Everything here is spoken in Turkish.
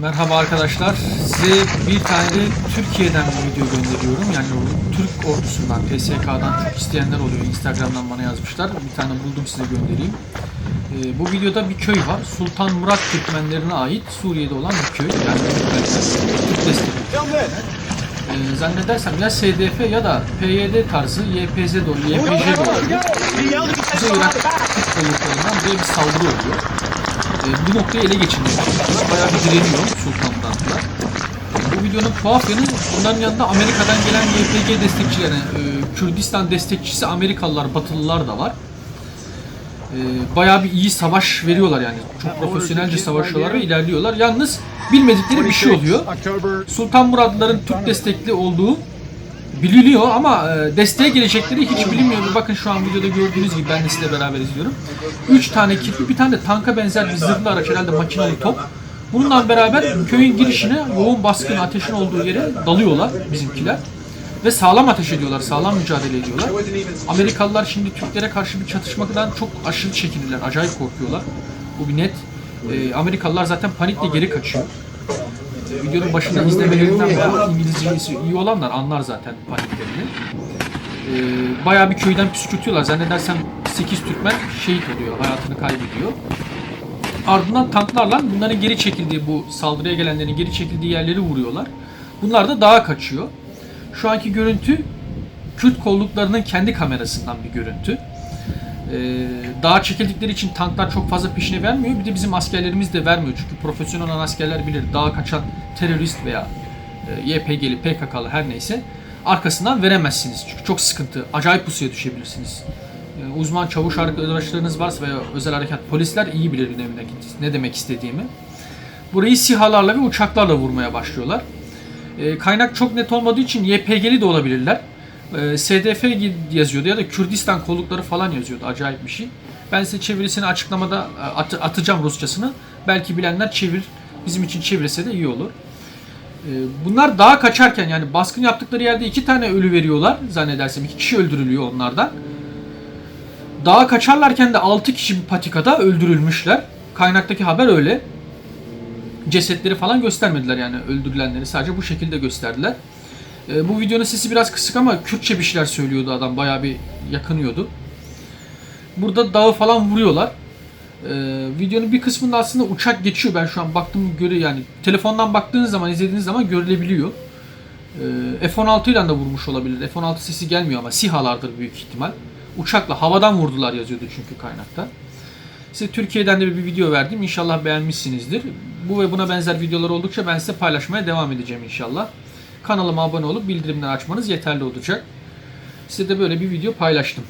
Merhaba arkadaşlar. Size bir tane de Türkiye'den bir video gönderiyorum. Yani o Türk ordusundan, PSK'dan çok isteyenler oluyor. Instagram'dan bana yazmışlar. Bir tane buldum size göndereyim. Ee, bu videoda bir köy var. Sultan Murat Türkmenlerine ait Suriye'de olan bir köy. Yani Türk destekli. Ee, zannedersem ya SDF ya da PYD tarzı YPZ oluyor, YPJ oluyor. Kuzey Irak Türk buraya bir saldırı oluyor. E, bu noktayı ele geçirmeye çalışıyorlar. Bayağı bir direniyor Sultan'dan Bu videonun tuhaf yanı bunların yanında Amerika'dan gelen YPG destekçileri, e, Kürdistan destekçisi Amerikalılar, Batılılar da var. E, bayağı bir iyi savaş veriyorlar yani. Çok profesyonelce savaşıyorlar ve ilerliyorlar. Yalnız bilmedikleri bir şey oluyor. Sultan Muradlıların Türk destekli olduğu biliniyor ama e, desteğe gelecekleri hiç bilinmiyor. Bakın şu an videoda gördüğünüz gibi ben de sizle beraber izliyorum. 3 tane kirpi, bir tane de tanka benzer bir zırhlı araç herhalde makinalı top. Bununla beraber köyün girişine yoğun baskın ateşin olduğu yere dalıyorlar bizimkiler. Ve sağlam ateş ediyorlar, sağlam mücadele ediyorlar. Amerikalılar şimdi Türklere karşı bir çatışmadan çok aşırı çekinirler, acayip korkuyorlar. Bu bir net. E, Amerikalılar zaten panikle geri kaçıyor. Videonun başında izlemelerinden bu İngilizcesi iyi olanlar anlar zaten paniklerini. Ee, bayağı bir köyden püskürtüyorlar. Zannedersem 8 Türkmen şehit oluyor, hayatını kaybediyor. Ardından tanklarla bunların geri çekildiği, bu saldırıya gelenlerin geri çekildiği yerleri vuruyorlar. Bunlar da dağa kaçıyor. Şu anki görüntü Kürt kolluklarının kendi kamerasından bir görüntü. Ee, dağa çekildikleri için tanklar çok fazla peşine vermiyor. Bir de bizim askerlerimiz de vermiyor. Çünkü profesyonel olan askerler bilir. Dağa kaçan terörist veya e, YPG'li, PKK'lı her neyse arkasından veremezsiniz. Çünkü çok sıkıntı. Acayip pusuya düşebilirsiniz. E, uzman çavuş arkadaşlarınız varsa veya özel harekat polisler iyi bilir ne demek, istediğimi. Burayı sihalarla ve uçaklarla vurmaya başlıyorlar. E, kaynak çok net olmadığı için YPG'li de olabilirler. E, SDF yazıyordu ya da Kürdistan kollukları falan yazıyordu. Acayip bir şey. Ben size çevirisini açıklamada e, at- atacağım Rusçasını. Belki bilenler çevir, bizim için çevirse de iyi olur. E, Bunlar dağa kaçarken yani baskın yaptıkları yerde iki tane ölü veriyorlar zannedersem. iki kişi öldürülüyor onlardan. Dağa kaçarlarken de 6 kişi bir patikada öldürülmüşler. Kaynaktaki haber öyle. Cesetleri falan göstermediler yani öldürülenleri sadece bu şekilde gösterdiler. E, bu videonun sesi biraz kısık ama Kürtçe bir şeyler söylüyordu adam bayağı bir yakınıyordu. Burada dağı falan vuruyorlar. E, videonun bir kısmında aslında uçak geçiyor. Ben şu an baktım göre yani telefondan baktığınız zaman izlediğiniz zaman görülebiliyor. E, F-16 ile de vurmuş olabilir. F-16 sesi gelmiyor ama SİHA'lardır büyük ihtimal. Uçakla havadan vurdular yazıyordu çünkü kaynakta. Size Türkiye'den de bir video verdim. İnşallah beğenmişsinizdir. Bu ve buna benzer videolar oldukça ben size paylaşmaya devam edeceğim inşallah. Kanalıma abone olup bildirimleri açmanız yeterli olacak. Size de böyle bir video paylaştım.